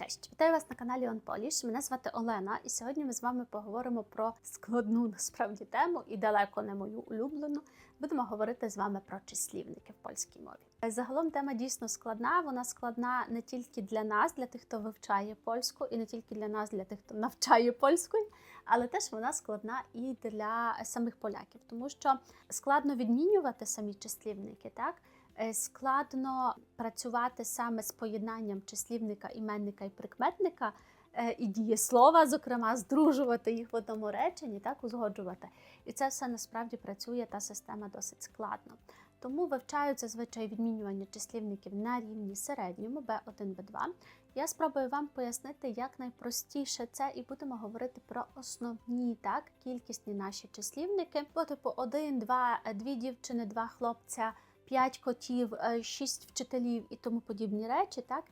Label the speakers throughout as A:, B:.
A: Cześć, вітаю вас на каналі On Polish. Мене звати Олена, і сьогодні ми з вами поговоримо про складну насправді тему і далеко не мою улюблену. Будемо говорити з вами про числівники в польській мові. Загалом тема дійсно складна. Вона складна не тільки для нас, для тих, хто вивчає польську, і не тільки для нас, для тих, хто навчає польською, але теж вона складна і для самих поляків, тому що складно відмінювати самі числівники, так. Е, Складно працювати саме з поєднанням числівника, іменника і прикметника е, і дієслова, зокрема, здружувати їх в одному реченні, так узгоджувати. І це все насправді працює та система досить складно. Тому вивчають зазвичай відмінювання числівників на рівні середньому B1, B2. Я спробую вам пояснити, як найпростіше це, і будемо говорити про основні так кількісні наші числівники. По типу 1, 2, дві дівчини, два хлопця. 5 котів, 6 вчителів і тому подібні речі, так?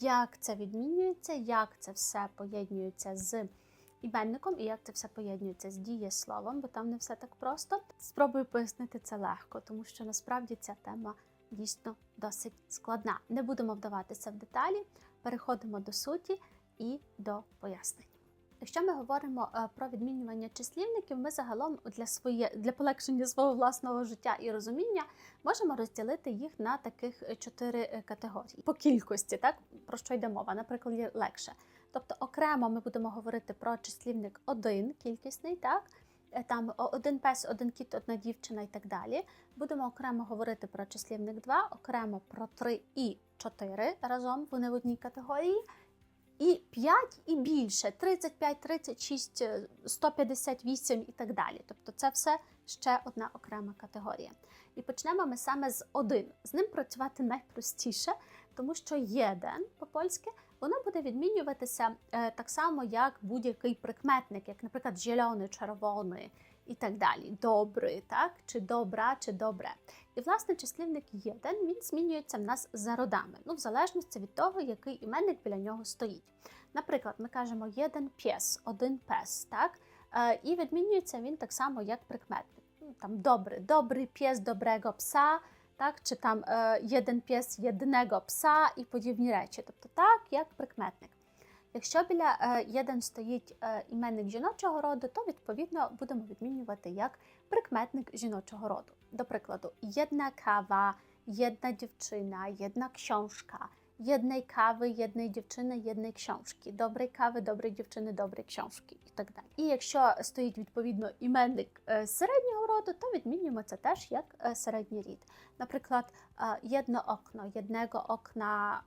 A: Як це відмінюється, як це все поєднується з іменником і як це все поєднується з дієсловом, бо там не все так просто. Спробую пояснити це легко, тому що насправді ця тема дійсно досить складна. Не будемо вдаватися в деталі, переходимо до суті і до пояснень. Якщо ми говоримо е, про відмінювання числівників, ми загалом для своє для полегшення свого власного життя і розуміння можемо розділити їх на таких е, чотири е, категорії по кількості, так про що йде мова, наприклад, легше. Тобто окремо ми будемо говорити про числівник один кількісний, так там один пес, один кіт, одна дівчина і так далі. Будемо окремо говорити про числівник 2, окремо про 3 і 4 разом вони в одній категорії. І 5 і більше 35, 36, 158 і так далі. Тобто це все ще одна окрема категорія. І почнемо ми саме з один. З ним працювати найпростіше, тому що єден по-польськи воно буде відмінюватися е, так само, як будь-який прикметник, як, наприклад, зелений, червоний і так далі. Добрий, так? чи добра, чи добре. І, власне, числівник єден, він змінюється в нас за родами, ну, в залежності від того, який іменник біля нього стоїть. Наприклад, ми кажемо єден п'єс, один пес, так? Е, і відмінюється він так само, як прикметник. Ну, Там добрий, добрий п'єс доброго пса, так? чи там е, єден п'єс єдиного пса і подібні речі. Тобто так, як прикметник. Якщо біля е, єден стоїть е, іменник жіночого роду, то відповідно будемо відмінювати як прикметник жіночого роду. До прикладу, єдна кава, єдна дівчина, єдна książka, jednej kawy, jednej дівчини, jednej książki, доброї кави, доброї дівчини, доброї książki і так далі. І якщо стоїть відповідно іменник е, середнього роду, то відмінюємо це теж як середній рід. Наприклад, jedno okno, jednego okna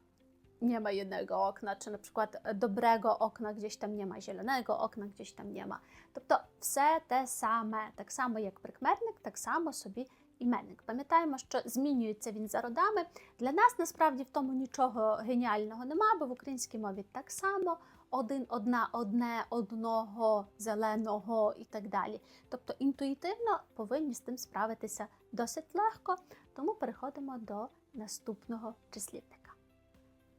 A: nie ma jednego okna, czy na przykład dobrego okna gdzieś tam nie ma, zielonego okna gdzieś tam nie ma. Тобто все те саме, так само як прикметник, так само собі іменник. Пам'ятаємо, що змінюється він за родами. Для нас насправді в тому нічого геніального нема, бо в українській мові так само один, одна, одне, одного, зеленого і так далі. Тобто інтуїтивно повинні з тим справитися досить легко, тому переходимо до наступного числівника.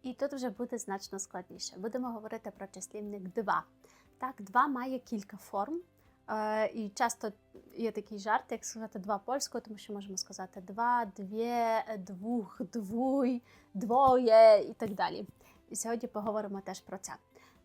A: І тут вже буде значно складніше. Будемо говорити про числівник 2. Так, 2 має кілька форм. Е, і часто є такий жарт, як сказати два польською, тому що можемо сказати два, дві, двух, двуй, двоє і так далі. І сьогодні поговоримо теж про це.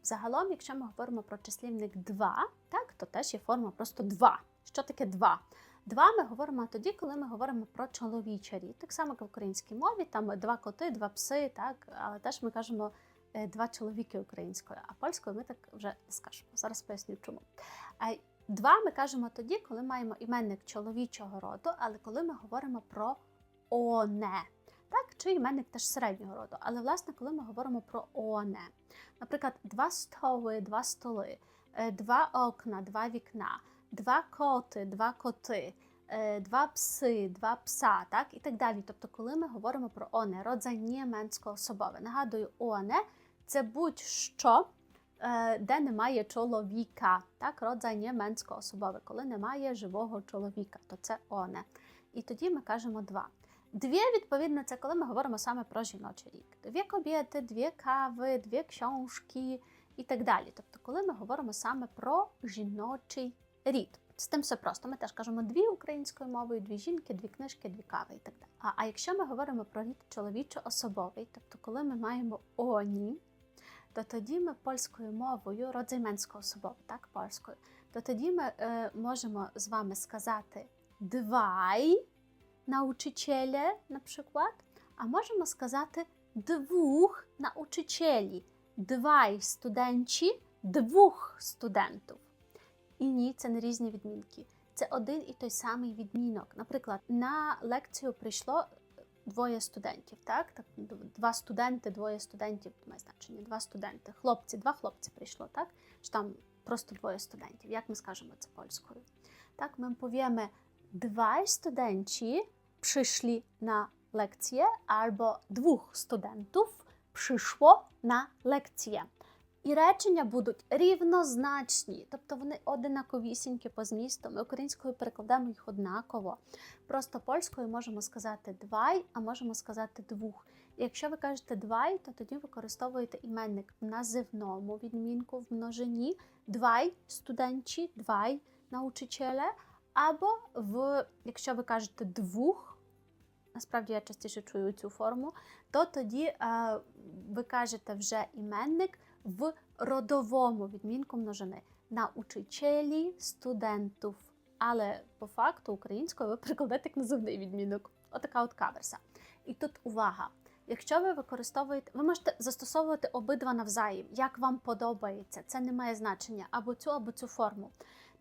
A: Загалом, якщо ми говоримо про числівник 2, так, то теж є форма просто 2. Що таке 2? Два ми говоримо тоді, коли ми говоримо про чоловічий рід. Так само, як в українській мові, там два коти, два пси, так, але теж ми кажемо е, два чоловіки українською, а польською ми так вже не скажемо. Зараз поясню чому. Два ми кажемо тоді, коли маємо іменник чоловічого роду, але коли ми говоримо про оне. Так, чи іменник теж середнього роду. Але, власне, коли ми говоримо про оне. Наприклад, два столи, два столи, е, два окна, два вікна, два коти, два коти, е, два пси, два пса, так, і так далі. Тобто, коли ми говоримо про оне, родзай німенсько-особове. Нагадую, оне це будь-що. Е, де немає чоловіка, так, родзай німенсько-особове, коли немає живого чоловіка, то це оне. І тоді ми кажемо два. Дві, відповідно, це коли ми говоримо саме про жіночий рік. Дві кобєти, дві кави, дві książki і так далі. Тобто, коли ми говоримо саме про жіночий рід. З тим все просто. Ми теж кажемо дві українською мовою, дві жінки, дві книжки, дві кави і так далі. А, а якщо ми говоримо про рід чоловічо-особовий, тобто коли ми маємо оні, то тоді ми польською мовою, род займенсько-особовий, так, польською, то тоді ми е, можемо з вами сказати двай nauczyciele, на przykład, а можемо сказати двох nauczycieli, двай студенчі, двох студентів. І ні, це не різні відмінки. Це один і той самий відмінок. Наприклад, на лекцію прийшло двоє студентів, так? так два студенти, двоє студентів має значення, два студенти. Хлопці, два хлопці прийшло, так? Чи там просто двоє студентів. Як ми скажемо це польською? Так, ми powiemy двоє студенті прийшли на лекцję, albo двох студентів прийшло на лекцję. І речення будуть рівнозначні, тобто вони одинаковісінькі по змісту. Ми українською перекладаємо їх однаково. Просто польською можемо сказати двай, а можемо сказати двох. Якщо ви кажете двай, то тоді використовуєте іменник в називному відмінку в множині двай студенчі, двай научителе, або в, якщо ви кажете двох, насправді я частіше чую цю форму, то тоді е, ви кажете вже іменник в родовому відмінку множини научителі студентів. Але по факту українською ви прикладете як називний відмінок. Отака от каверса. І тут увага. Якщо ви використовуєте, ви можете застосовувати обидва навзаєм, як вам подобається. Це не має значення або цю, або цю форму.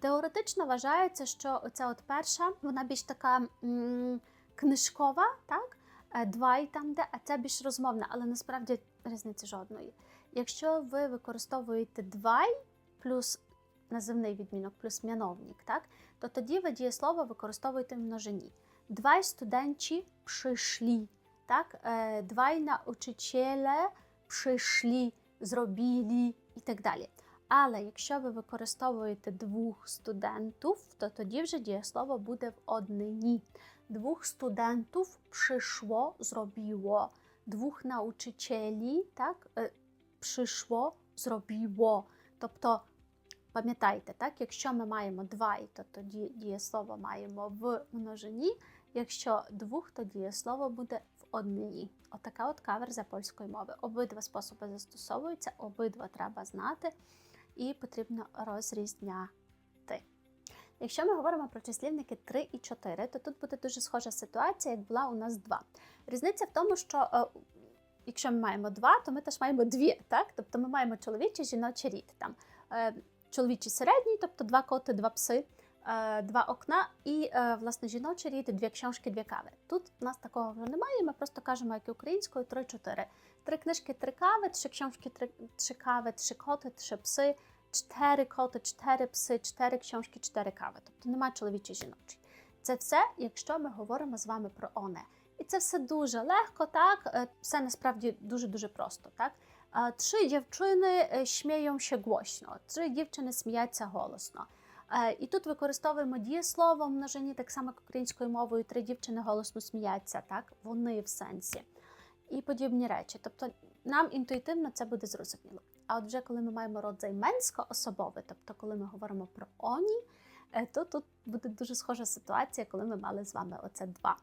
A: Теоретично вважається, що оця от перша, вона більш така м- книжкова, так? Двай там де, а ця більш розмовна, але насправді різниці жодної. Якщо ви використовуєте двай плюс називний відмінок, плюс м'яновник, так, то тоді ви дієслово використовуєте в множині. Двай студенчі прийшли, так, двай научителе прийшли, зробили і так далі. Але якщо ви використовуєте двох студентів, то тоді вже дієслово буде в однині. Двох студентів прийшло, зробило, двох научителі, так, прийшло, зробило. Тобто, пам'ятайте, так, якщо ми маємо два, то тоді дієслово маємо в множині. Якщо двох, то дієслово буде в однині. Отака от каверза польської мови. Обидва способи застосовуються, обидва треба знати, і потрібно розрізняти. Якщо ми говоримо про числівники 3 і 4, то тут буде дуже схожа ситуація, як була у нас 2. Різниця в тому, що якщо ми маємо два, то ми теж маємо дві. так? Тобто ми маємо чоловічий, жіночий рід. Там е, Чоловічий середній, тобто два коти, два пси, е, два окна, і е, власне жіночий рід, дві книжки, дві кави. Тут у нас такого вже немає. Ми просто кажемо, як і українською, три-чотири. Три книжки, три кави, три książki, три, кави, три коти, три пси, чотири коти, чотири пси, чотири книжки, чотири кави. Тобто немає чоловічий жіночий. Це все, якщо ми говоримо з вами про оне. І це все дуже легко, так? Все насправді дуже-дуже просто, так? Trzy dziewczyny śmieją się głośno, trzy dziewczyny сміються голосно. І тут використовуємо дієслово в множині, так само як українською мовою, три дівчини голосно сміються, так? Вони в сенсі. І подібні речі. Тобто нам інтуїтивно це буде зрозуміло. А от вже коли ми маємо род займенсько-особовий, тобто коли ми говоримо про оні, то тут буде дуже схожа ситуація, коли ми мали з вами оце два.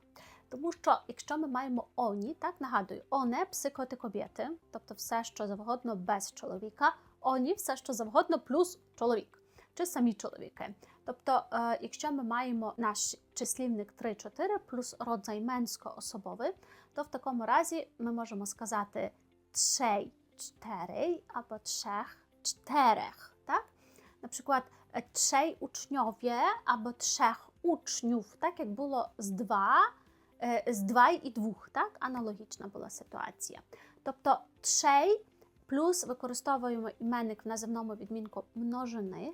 A: Тому що, якщо ми маємо оні, так нагадую, оне псикоти кобєти, тобто все, що завгодно без чоловіка, оні все, що завгодно, плюс чоловік, чи самі чоловіки. Тобто, е, якщо ми маємо наш числівник 3-4 плюс род займенсько-особовий, то в такому разі ми можемо сказати trzej, czterej або czterech, tak? Na przykład trzej uczniowie або trzech uczniów, tak jak było z dwa, з два і двох, так? Аналогічна була ситуація. Тобто trzej плюс використовуємо іменник в називному відмінку множини,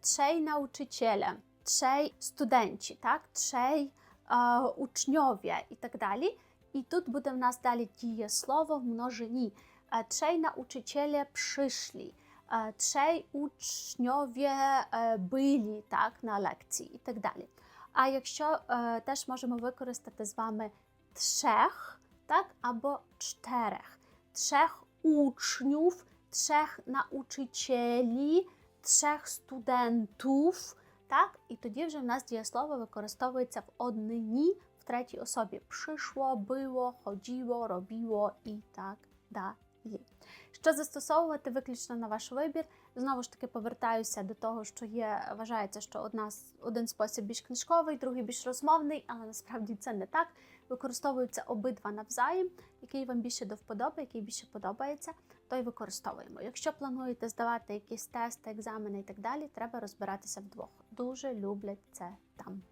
A: trzej nauczyciele, trzej студенчі, так? trzej е, учньові і так далі. І тут буде в нас далі дієслово в множині. Trzej nauczyciele przyszli, trzej uczniowie byli так, на лекції і так далі. А якщо е, теж можемо використати з вами trzech, так, або czterech. Trzech uczniów, trzech nauczycieli, trzech студентів, так, і тоді вже в нас дієслово використовується в однині в третій особі. Przyszło, było, chodziło, robiło і так далі. Що застосовувати виключно на ваш вибір. Знову ж таки повертаюся до того, що є, вважається, що одна один спосіб більш книжковий, другий більш розмовний, але насправді це не так. Використовуються обидва навзаєм, який вам більше до вподоби, який більше подобається, то й використовуємо. Якщо плануєте здавати якісь тести, екзамени і так далі, треба розбиратися вдвох. Дуже люблять це там.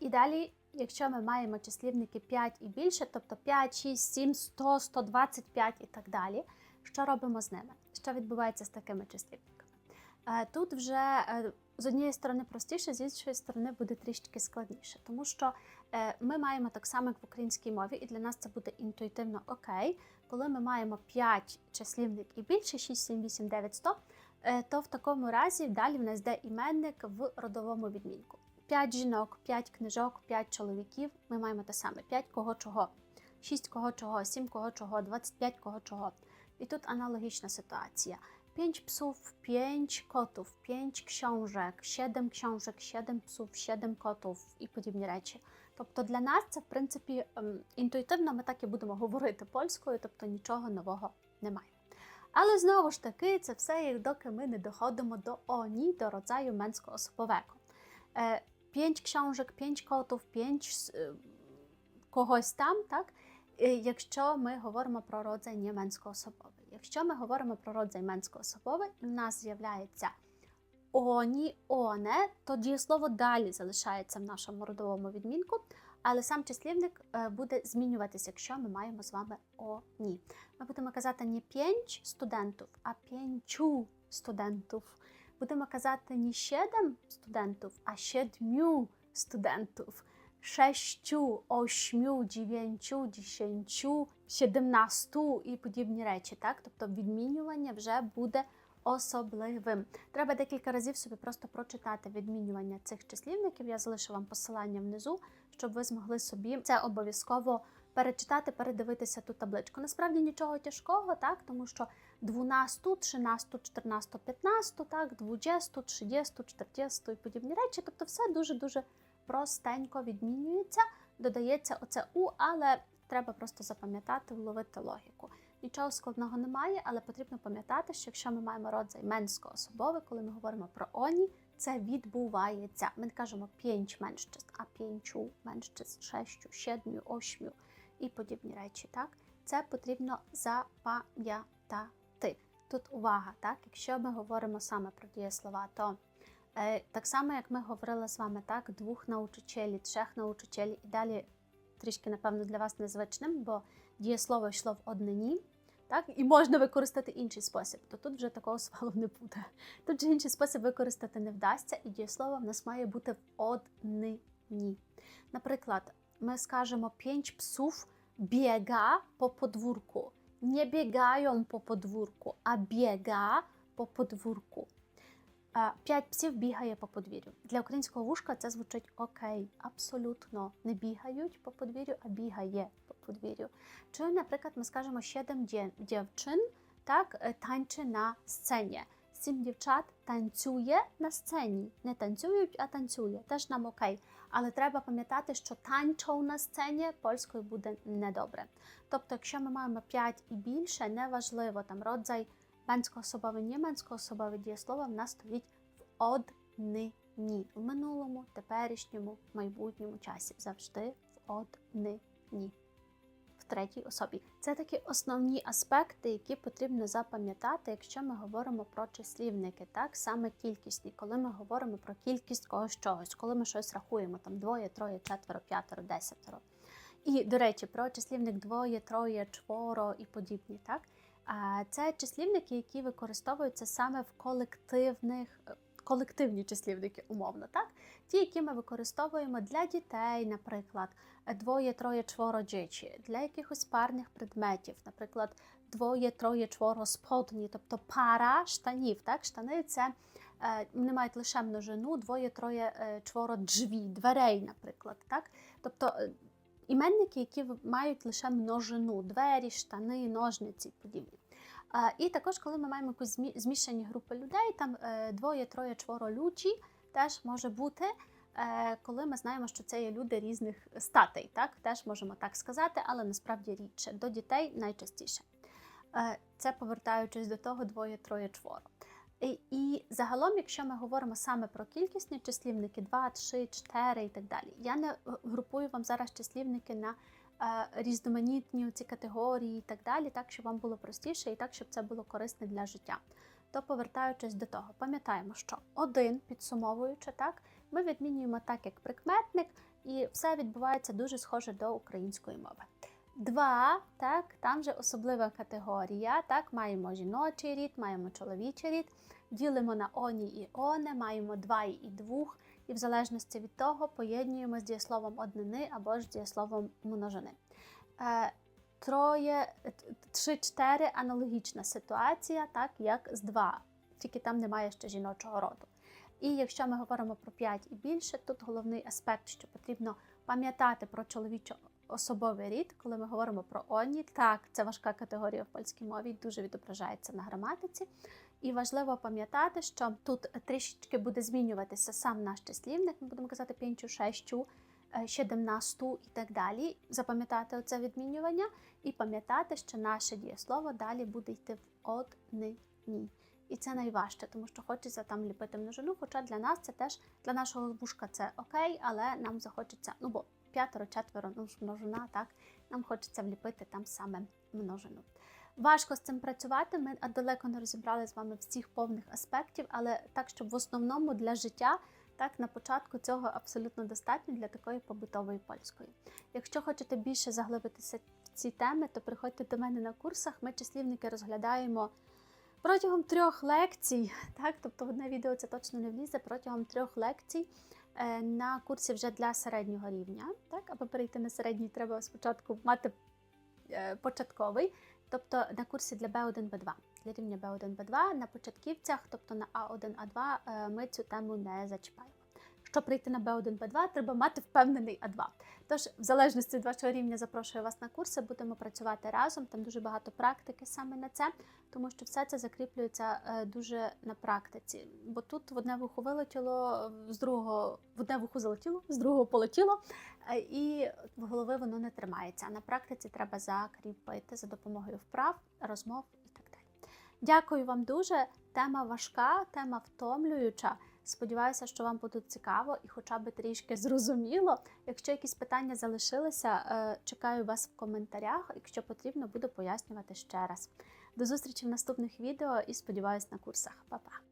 A: І далі, якщо ми маємо числівники 5 і більше, тобто 5, 6, 7, 100, 125 і так далі, що робимо з ними? Що відбувається з такими числівниками? Е, Тут вже е, з однієї сторони простіше, з іншої сторони буде трішки складніше, тому що е, ми маємо так само, як в українській мові, і для нас це буде інтуїтивно окей. Коли ми маємо 5 числівник і більше, 6, 7, 8, 9, 100, е, то в такому разі далі в нас йде іменник в родовому відмінку. 5 жінок, 5 книжок, 5 чоловіків. Ми маємо те саме: 5 кого чого, 6 кого чого, 7 кого чого, 25 кого чого. І тут аналогічна ситуація. 5 psów, 5 kotów, 5 książek, 7 książek, 7 psów, 7 kotów і подібні речі. Тобто для нас це, в принципі, ем, інтуїтивно ми так і будемо говорити польською, тобто нічого нового немає. Але знову ж таки, це все, як доки ми не доходимо до оні, до роdzaju męsko-особовego. Е, П'ять książek, 5 котів, 5 когось там, так? Е, Якщо ми говоримо про родзай німецько-особовий. Якщо ми говоримо про родзай менсько-особовий, у нас з'являється оні, оне, то дієслово далі залишається в нашому родовому відмінку, але сам числівник е, буде змінюватися, якщо ми маємо з вами оні. Ми будемо казати не п'ять студентів, а п'янчу студентів. Будемо казати не сідем студентів, а сідмю студентів. Шещу, осьмю, дев'янчу, десятчу, сідемнасту і подібні речі. Так? Тобто відмінювання вже буде особливим. Треба декілька разів собі просто прочитати відмінювання цих числівників. Я залишу вам посилання внизу, щоб ви змогли собі це обов'язково перечитати, передивитися ту табличку. Насправді нічого тяжкого, так, тому що 12, 13, 14, 15, так, 20, 30, 40 і подібні речі. Тобто все дуже-дуже простенько відмінюється, додається оце у, але треба просто запам'ятати, вловити логіку. Нічого складного немає, але потрібно пам'ятати, що якщо ми маємо родзай менсько-особове, коли ми говоримо про оні, це відбувається. Ми не кажемо п'ять меншчист, а п'янчу меншчист, шещу, щедмю, ошмю і подібні речі. Так, це потрібно запам'ятати. Тут увага, так, якщо ми говоримо саме про дієслова, то так само, як ми говорили з вами, так, двох научителі, трьох научителі, і далі трішки, напевно, для вас незвичним, бо дієслово йшло в однині, так, і можна використати інший спосіб, то тут вже такого свалу не буде. Тут же інший спосіб використати не вдасться, і дієслово в нас має бути в однині. Наприклад, ми скажемо п'ять псів біга по подвórku. Не бігають по подвórku, а біга по подвórku. Е, П'ять псів бігає по подвір'ю. Для українського вушка це звучить окей, абсолютно. Не бігають по подвір'ю, а бігає по подвір'ю. Чи, наприклад, ми скажемо дє- дівчин, так, е, танче на сцені. Сім дівчат танцює на сцені. Не танцюють, а танцює. Теж нам окей. Але треба пам'ятати, що танчов на сцені польською буде недобре. Тобто, якщо ми маємо 5 і більше, неважливо там родзай менсько-особове, німецько-особове дієслово в нас стоїть в однині. В минулому, теперішньому, майбутньому часі. Завжди в однині. В третій особі. Це такі основні аспекти, які потрібно запам'ятати, якщо ми говоримо про числівники, так саме кількісні, коли ми говоримо про кількість когось чогось, коли ми щось рахуємо, там двоє, троє, четверо, п'ятеро, десятеро. І, до речі, про числівник двоє, троє, чворо і подібні, так? Це числівники, які використовуються саме в колективних е, колективні числівники, умовно, так? Ті, які ми використовуємо для дітей, наприклад, двоє, троє, чворо дічі, для якихось парних предметів, наприклад, двоє, троє, чворо сподні, тобто пара штанів. Так? Штани це не мають лише множину, двоє, троє, е, чворо джві, дверей, наприклад. Так? Тобто е, іменники, які мають лише множину, двері, штани, ножниці і подібні. І також, коли ми маємо якусь змішані групи людей, там е, двоє, троє, чворо лючі, теж може бути, е, коли ми знаємо, що це є люди різних статей. Так? Теж можемо так сказати, але насправді рідше. До дітей найчастіше. Е, Це повертаючись до того двоє, троє, чворо. І, і загалом, якщо ми говоримо саме про кількісні числівники 2, 3, 4 і так далі, я не групую вам зараз числівники на різноманітні ці категорії і так далі, так щоб вам було простіше і так, щоб це було корисне для життя. То повертаючись до того, пам'ятаємо, що один підсумовуючи так, ми відмінюємо так, як прикметник, і все відбувається дуже схоже до української мови. Два, так, там же особлива категорія. Так, маємо жіночий рід, маємо чоловічий рід, ділимо на оні і оне, маємо два і двох, і в залежності від того поєднуємо з дієсловом однини або ж дієсловом множини. Е, Троє, три-чотири аналогічна ситуація, так як з два, тільки там немає ще жіночого роду. І якщо ми говоримо про 5 і більше, тут головний аспект, що потрібно пам'ятати про чоловічо особовий рід, коли ми говоримо про оні. Так, це важка категорія в польській мові, дуже відображається на граматиці. І важливо пам'ятати, що тут трішечки буде змінюватися сам наш числівник. Ми будемо казати п'янчу, шещу, е, щедемнасту і так далі. Запам'ятати оце відмінювання і пам'ятати, що наше дієслово далі буде йти в однині. І це найважче, тому що хочеться там ліпити множину. Хоча для нас це теж для нашого вушка це окей, але нам захочеться, ну бо п'ятеро, четверо, ну ж множина, так нам хочеться вліпити там саме множину. Важко з цим працювати. Ми далеко не розібрали з вами всіх повних аспектів, але так, щоб в основному для життя. Так, на початку цього абсолютно достатньо для такої побутової польської. Якщо хочете більше заглибитися в ці теми, то приходьте до мене на курсах. Ми числівники розглядаємо протягом трьох лекцій. Так, тобто одне відео це точно не влізе протягом трьох лекцій е, на курсі вже для середнього рівня. Так, аби перейти на середній, треба спочатку мати е, початковий, тобто на курсі для B1, B2. Для рівня B1, B2 на початківцях, тобто на А1, А2, е, ми цю тему не зачіпаємо. Щоб прийти на B1, B2, треба мати впевнений А2. Тож, в залежності від вашого рівня, запрошую вас на курси, будемо працювати разом. Там дуже багато практики саме на це, тому що все це закріплюється е, дуже на практиці. Бо тут в одне вухо вилетіло, з другого в одне вухо залетіло, з другого полетіло, е, і в голови воно не тримається. А на практиці треба закріпити за допомогою вправ, розмов і так далі. Дякую вам дуже. Тема важка, тема втомлююча. Сподіваюся, що вам буде цікаво і хоча б трішки зрозуміло. Якщо якісь питання залишилися, е, чекаю вас в коментарях. Якщо потрібно, буду пояснювати ще раз. До зустрічі в наступних відео і сподіваюся на курсах. Па-па!